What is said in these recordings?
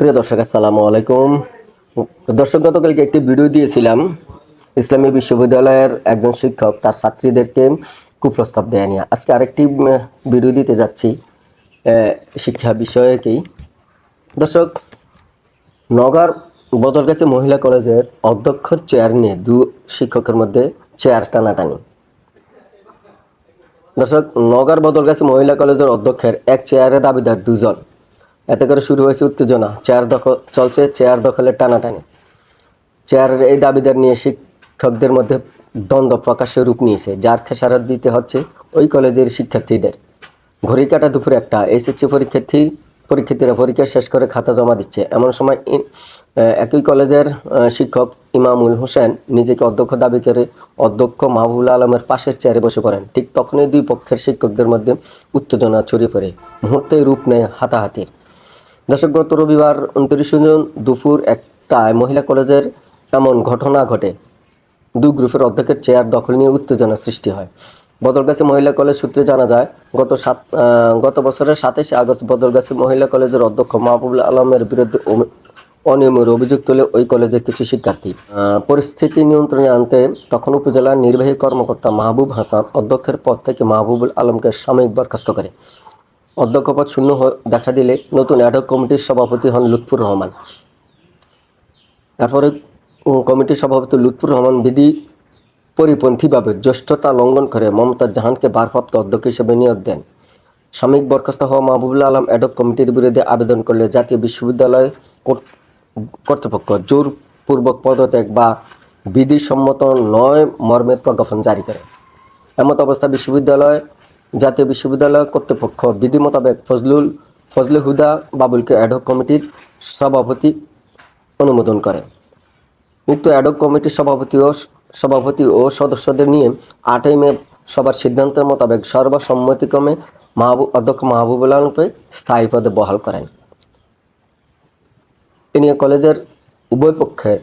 প্রিয় দর্শক, আসসালামু আলাইকুম। দর্শক, গতকালকে একটি ভিডিও দিয়েছিলাম। ইসলামী বিশ্ববিদ্যালয়ের একজন শিক্ষক তার ছাত্রীদেরকে কুপ্রস্তাব দেয়া নিয়ে। আজকে আরেকটি ভিডিও দিতে যাচ্ছি শিক্ষা বিষয়কেই। দর্শক, নগর বদলগাছি মহিলা কলেজের অধ্যক্ষর চেয়ার নিয়ে দু শিক্ষকের মধ্যে চেয়ার টানাটানি। দর্শক, নগর বদলগাছি মহিলা কলেজের অধ্যক্ষের এক চেয়ারের দাবিদার দুজন। এতে করে শুরু হয়েছে উত্তেজনা। চেয়ার দখল, চলছে চেয়ার দখলের টানাটানি। চেয়ারের এই দাবিদার নিয়ে শিক্ষকদের মধ্যে দ্বন্দ্ব প্রকাশ্যে রূপ নিয়েছে, যার খেসারত দিতে হচ্ছে ওই কলেজের শিক্ষার্থীদের। ঘড়ি কাটা দুপুর একটা, এসএসসি পরীক্ষার্থী, পরীক্ষার্থীরা পরীক্ষা শেষ করে খাতা জমা দিচ্ছে। এমন সময় একই কলেজের শিক্ষক ইমামুল হোসেন নিজেকে অধ্যক্ষ দাবি করে অধ্যক্ষ মাহবুল আলমের পাশের চেয়ারে বসে পড়েন। ঠিক তখনই দুই পক্ষের শিক্ষকদের মধ্যে উত্তেজনা ছড়িয়ে পড়ে। মুহূর্তে রূপ নেয় হাতাহাতির। দর্শক, গত রবিবার উনত্রিশে জুন দুপুর একটায় মহিলা কলেজের এমন ঘটনা ঘটে। দুই গ্রুপের অধ্যক্ষের চেয়ার দখল নিয়ে উত্তেজনা সৃষ্টি হয়। বদলগাছি মহিলা কলেজ সূত্রে জানা যায়, গত সাত গত বছরের সাতাশে আগস্ট বদলগাছি মহিলা কলেজের অধ্যক্ষ মাহবুবুল আলমের বিরুদ্ধে অনিয়মের অভিযোগ তুলে ওই কলেজের কিছু শিক্ষার্থী। পরিস্থিতি নিয়ন্ত্রণে আনতে তখন উপজেলার নির্বাহী কর্মকর্তা মাহবুব হাসান অধ্যক্ষের পদ থেকে মাহবুবুল আলমকে সাময়িক বরখাস্ত করে। অধ্যক্ষ পদ শূন্য দেখা দিলে নতুন অ্যাডক কমিটির সভাপতি হন লুৎফুর রহমান। তারপরে কমিটির সভাপতি লুৎফুর রহমান বিধি পরিপন্থীভাবে জ্যেষ্ঠতা লঙ্ঘন করে মমতাজ জাহানকে ভারপ্রাপ্ত অধ্যক্ষ হিসেবে নিয়োগ দেন। সাময়িক বরখাস্ত হওয়া মাহবুবুল আলম অ্যাডক কমিটির বিরুদ্ধে আবেদন করলে জাতীয় বিশ্ববিদ্যালয় কর্ত- কর্তৃপক্ষ জোরপূর্বক পদত্যাগ বা বিধিসম্মত নয় মর্মে প্রজ্ঞাপন জারি করে। এমত অবস্থা বিশ্ববিদ্যালয় জাতীয় বিশ্ববিদ্যালয় কর্তৃপক্ষ বিধি মোতাবেক ফজলুল ফজলে হুদা বাবুলকে অ্যাডক কমিটির সভাপতি অনুমোদন করে। উক্ত অ্যাডক কমিটির সভাপতি ও সভাপতি ও সদস্যদের নিয়ে আটই মে সবার সিদ্ধান্তের মোতাবেক সর্বসম্মতিক্রমে মাহবুব অধ্যক্ষ মাহবুবুল আলমকে স্থায়ী পদে বহাল করেন। এ নিয়ে কলেজের উভয় পক্ষের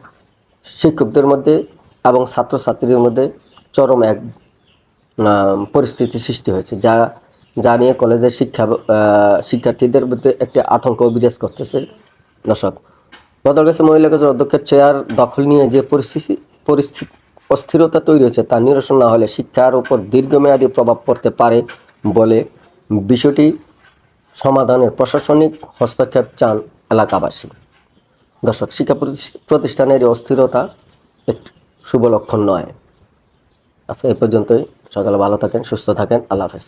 শিক্ষকদের মধ্যে এবং ছাত্রছাত্রীদের মধ্যে চরম এক পরিস্থিতি সৃষ্টি হয়েছে, যা যা নিয়ে কলেজের শিক্ষা শিক্ষার্থীদের মধ্যে একটি আতঙ্ক বিরাজ করতেছে দর্শক বদলগাছি মহিলা কলেজের অধ্যক্ষের চেয়ার দখল নিয়ে যে পরিস্থিতি পরিস্থিতি, অস্থিরতা তৈরি হয়েছে তা নিরসন না হলে শিক্ষার উপর দীর্ঘমেয়াদী প্রভাব পড়তে পারে বলে বিষয়টি সমাধানের প্রশাসনিক হস্তক্ষেপ চান এলাকাবাসী। দর্শক, শিক্ষা প্রতিষ- প্রতিষ্ঠানের অস্থিরতা একটি শুভ লক্ষণ নয়। আচ্ছা এ পর্যন্তই। সকালে ভালো থাকেন সুস্থ থাকেন। আল্লাহ হাফেজ।